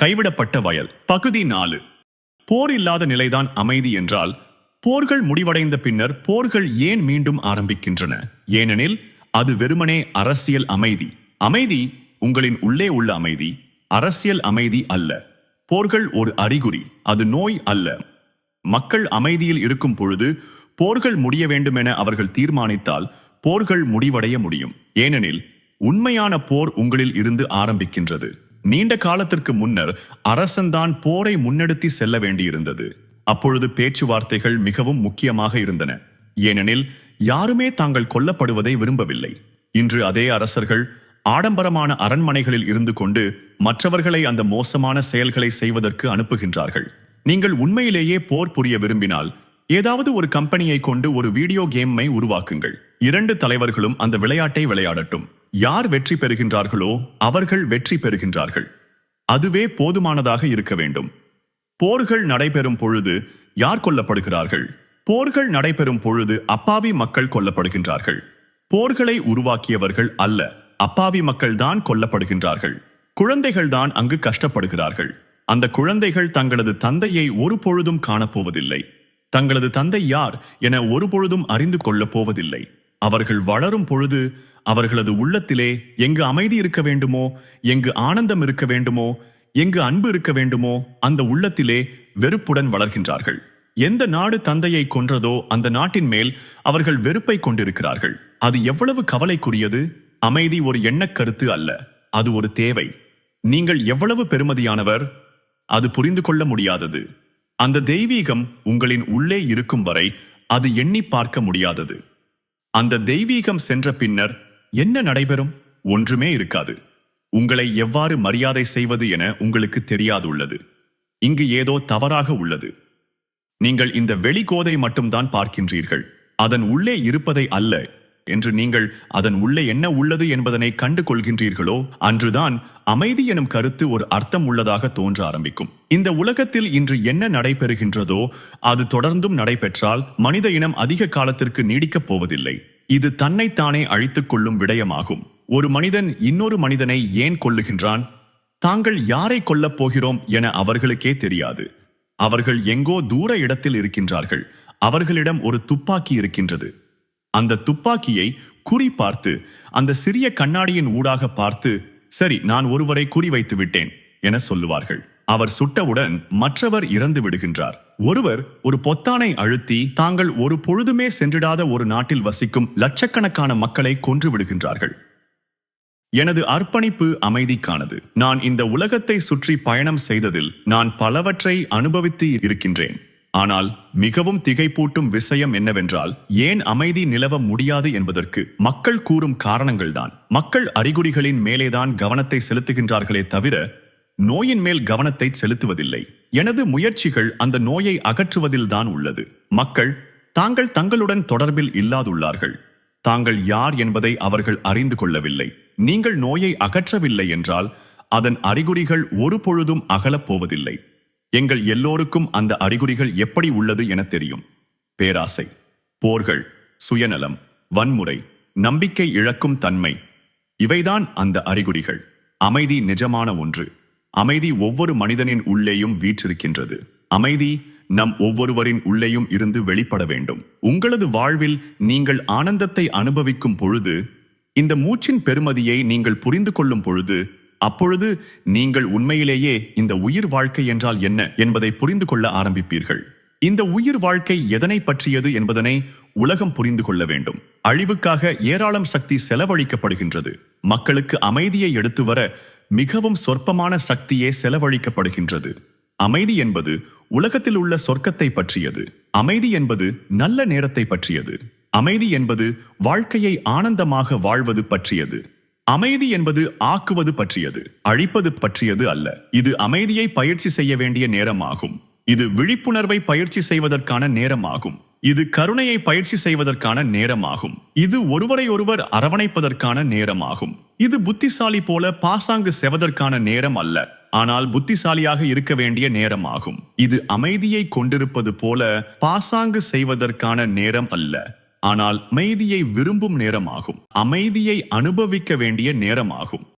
கைவிடப்பட்ட வயல். பகுதி நாலு. போர் இல்லாத நிலைதான் அமைதி என்றால் போர்கள் முடிவடைந்த பின்னர் போர்கள் ஏன் மீண்டும் ஆரம்பிக்கின்றன? ஏனெனில் அது வெறுமனே அரசியல் அமைதி. அமைதி உங்களின் உள்ளே உள்ள அமைதி. அரசியல் அமைதி அல்ல. போர்கள் ஒரு அறிகுறி அது நோய் அல்ல. மக்கள் அமைதியில் இருக்கும் பொழுது போர்கள் முடிய வேண்டுமென அவர்கள் தீர்மானித்தால் போர்கள் முடிவடைய முடியும். ஏனெனில் உண்மையான போர் உங்களில் இருந்து ஆரம்பிக்கின்றது. நீண்ட காலத்திற்கு முன்னர் அரசன்தான் போரை முன்னெடுத்தி செல்ல வேண்டியிருந்தது. அப்பொழுது பேச்சுவார்த்தைகள் மிகவும் முக்கியமாக இருந்தன. ஏனெனில் யாருமே தாங்கள் கொல்லப்படுவதை விரும்பவில்லை. இன்று அதே அரசர்கள் ஆடம்பரமான அரண்மனைகளில் இருந்து கொண்டு மற்றவர்களை அந்த மோசமான செயல்களை செய்வதற்கு அனுப்புகின்றார்கள். நீங்கள் உண்மையிலேயே போர் புரிய விரும்பினால் ஏதாவது ஒரு கம்பெனியை கொண்டு ஒரு வீடியோ கேமை உருவாக்குங்கள். இரண்டு தலைவர்களும் அந்த விளையாட்டை விளையாடட்டும். யார் வெற்றி பெறுகின்றார்களோ அவர்கள் வெற்றி பெறுகின்றார்கள். அதுவே போதுமானதாக இருக்க வேண்டும். போர்கள் நடைபெறும் பொழுது யார் கொல்லப்படுகிறார்கள்? போர்கள் நடைபெறும் பொழுது அப்பாவி மக்கள் கொல்லப்படுகின்றார்கள். போர்களை உருவாக்கியவர்கள் அல்ல அப்பாவி மக்கள் தான் கொல்லப்படுகின்றார்கள். குழந்தைகள்தான் அங்கு கஷ்டப்படுகிறார்கள். அந்த குழந்தைகள் தங்களது தந்தையை ஒரு பொழுதும் காணப்போவதில்லை. தங்களது தந்தை யார் என ஒரு பொழுதும் அறிந்து கொள்ளப் போவதில்லை. அவர்கள் வளரும் பொழுது அவர்களது உள்ளத்திலே எங்கு அமைதி இருக்க வேண்டுமோ எங்கு ஆனந்தம் இருக்க வேண்டுமோ எங்கு அன்பு இருக்க வேண்டுமோ அந்த உள்ளத்திலே வெறுப்புடன் வளர்கின்றார்கள். எந்த நாடு தந்தையை கொன்றதோ அந்த நாட்டின் மேல் அவர்கள் வெறுப்பை கொண்டிருக்கிறார்கள். அது எவ்வளவு கவலைக்குரியது? அமைதி ஒரு எண்ணக் கருத்து அல்ல. அது ஒரு தேவை. நீங்கள் எவ்வளவு பெருமதியானவர்? அது புரிந்து கொள்ள முடியாதது. அந்த தெய்வீகம் உங்களின் உள்ளே இருக்கும் வரை அது எண்ணி பார்க்க முடியாதது. அந்த தெய்வீகம் சென்ற பின்னர் என்ன நடைபெறும்? ஒன்றுமே இருக்காது. உங்களை எவ்வாறு மரியாதை செய்வது என உங்களுக்கு தெரியாதுள்ளது. இங்கு ஏதோ தவறாக உள்ளது. நீங்கள் இந்த வெளிகோதை மட்டும்தான் பார்க்கின்றீர்கள். அதன் உள்ளே இருப்பதை அல்ல என்று நீங்கள் அதன் உள்ளே என்ன உள்ளது என்பதனை கண்டு கொள்கின்றீர்களோ அன்றுதான் அமைதி எனும் கருத்து ஒரு அர்த்தம் உள்ளதாக தோன்ற ஆரம்பிக்கும். இந்த உலகத்தில் இன்று என்ன நடைபெறுகின்றதோ அது தொடர்ந்தும் நடைபெற்றால் மனித இனம் அதிக காலத்திற்கு நீடிக்கப் போவதில்லை. இது தன்னைத்தானே அழித்துக் கொள்ளும் விடயமாகும். ஒரு மனிதன் இன்னொரு மனிதனை ஏன் கொல்லுகின்றான்? தாங்கள் யாரை கொல்லப் போகிறோம் என அவர்களுக்கே தெரியாது. அவர்கள் எங்கோ தூர இடத்தில் இருக்கின்றார்கள். அவர்களிடம் ஒரு துப்பாக்கி இருக்கின்றது. அந்த துப்பாக்கியை குறி பார்த்து அந்த சிறிய கண்ணாடியின் ஊடாக பார்த்து சரி நான் ஒருவரை குறி வைத்து விட்டேன் என சொல்லுவார்கள். அவர் சுட்டவுடன் மற்றவர் இறந்து விடுகின்றார். ஒருவர் ஒரு பொத்தானை அழுத்தி தாங்கள் ஒரு பொழுதுமே சென்றிடாத ஒரு நாட்டில் வசிக்கும் லட்சக்கணக்கான மக்களை கொன்று விடுகின்றார்கள். எனது அர்ப்பணிப்பு அமைதிக்கானது. நான் இந்த உலகத்தை சுற்றி பயணம் செய்ததில் நான் பலவற்றை அனுபவித்து இருக்கின்றேன். ஆனால் மிகவும் திகைப்பூட்டும் விஷயம் என்னவென்றால் ஏன் அமைதி நிலவ முடியாது என்பதற்கு மக்கள் கூறும் காரணங்கள்தான். மக்கள் அறிகுறிகளின் மேலேதான் கவனத்தை செலுத்துகின்றார்களே தவிர நோயின் மேல் கவனத்தை செலுத்துவதில்லை. எனது முயற்சிகள் அந்த நோயை அகற்றுவதில்தான் உள்ளது. மக்கள் தாங்கள் தங்களுடன் தொடர்பில் இல்லாதுள்ளார்கள். தாங்கள் யார் என்பதை அவர்கள் அறிந்து கொள்ளவில்லை. நீங்கள் நோயை அகற்றவில்லை என்றால் அதன் அறிகுறிகள் ஒரு பொழுதும் அகலப் போவதில்லை. எங்கள் எல்லோருக்கும் அந்த அறிகுறிகள் எப்படி உள்ளது என தெரியும். பேராசை போர்கள் சுயநலம் வன்முறை நம்பிக்கை இழக்கும் தன்மை இவைதான் அந்த அறிகுறிகள். அமைதி நிஜமான ஒன்று. அமைதி ஒவ்வொரு மனிதனின் உள்ளேயும் வீற்றிருக்கின்றது. அமைதி நம் ஒவ்வொருவரின் உள்ளேயும் இருந்து வெளிப்பட வேண்டும். உங்களது வாழ்வில் நீங்கள் ஆனந்தத்தை அனுபவிக்கும் பொழுது இந்த மூச்சின் பெருமதியை நீங்கள் புரிந்து கொள்ளும் பொழுது அப்பொழுது நீங்கள் உண்மையிலேயே இந்த உயிர் வாழ்க்கை என்றால் என்ன என்பதை புரிந்து கொள்ள ஆரம்பிப்பீர்கள். இந்த உயிர் வாழ்க்கை எதனை பற்றியது என்பதனை உலகம் புரிந்து கொள்ள வேண்டும். அழிவுக்காக ஏராளம் சக்தி செலவழிக்கப்படுகின்றது. மக்களுக்கு அமைதியை எடுத்து வர மிகவும் சொற்பமான சக்தியே செலவழிக்கப்படுகின்றது. அமைதி என்பது உலகத்தில் உள்ள சொர்க்கத்தை பற்றியது. அமைதி என்பது நல்ல நேரத்தை பற்றியது. அமைதி என்பது வாழ்க்கையை ஆனந்தமாக வாழ்வது பற்றியது. அமைதி என்பது ஆக்குவது பற்றியது அழிப்பது பற்றியது அல்ல. இது அமைதியை பயிற்சி செய்ய வேண்டிய நேரமாகும். இது விழிப்புணர்வை பயிற்சி செய்வதற்கான நேரமாகும். இது கருணையை பயிற்சி செய்வதற்கான நேரமாகும். இது ஒருவரை ஒருவர் அரவணைப்பதற்கான நேரமாகும். இது புத்திசாலி போல பாசாங்கு செவதற்கான நேரம் அல்ல. ஆனால் புத்திசாலியாக இருக்க வேண்டிய நேரமாகும். இது அமைதியை கொண்டிருப்பது போல பாசாங்கு செய்வதற்கான நேரம் அல்ல. ஆனால் அமைதியை விரும்பும் நேரமாகும். அமைதியை அனுபவிக்க வேண்டிய நேரமாகும்.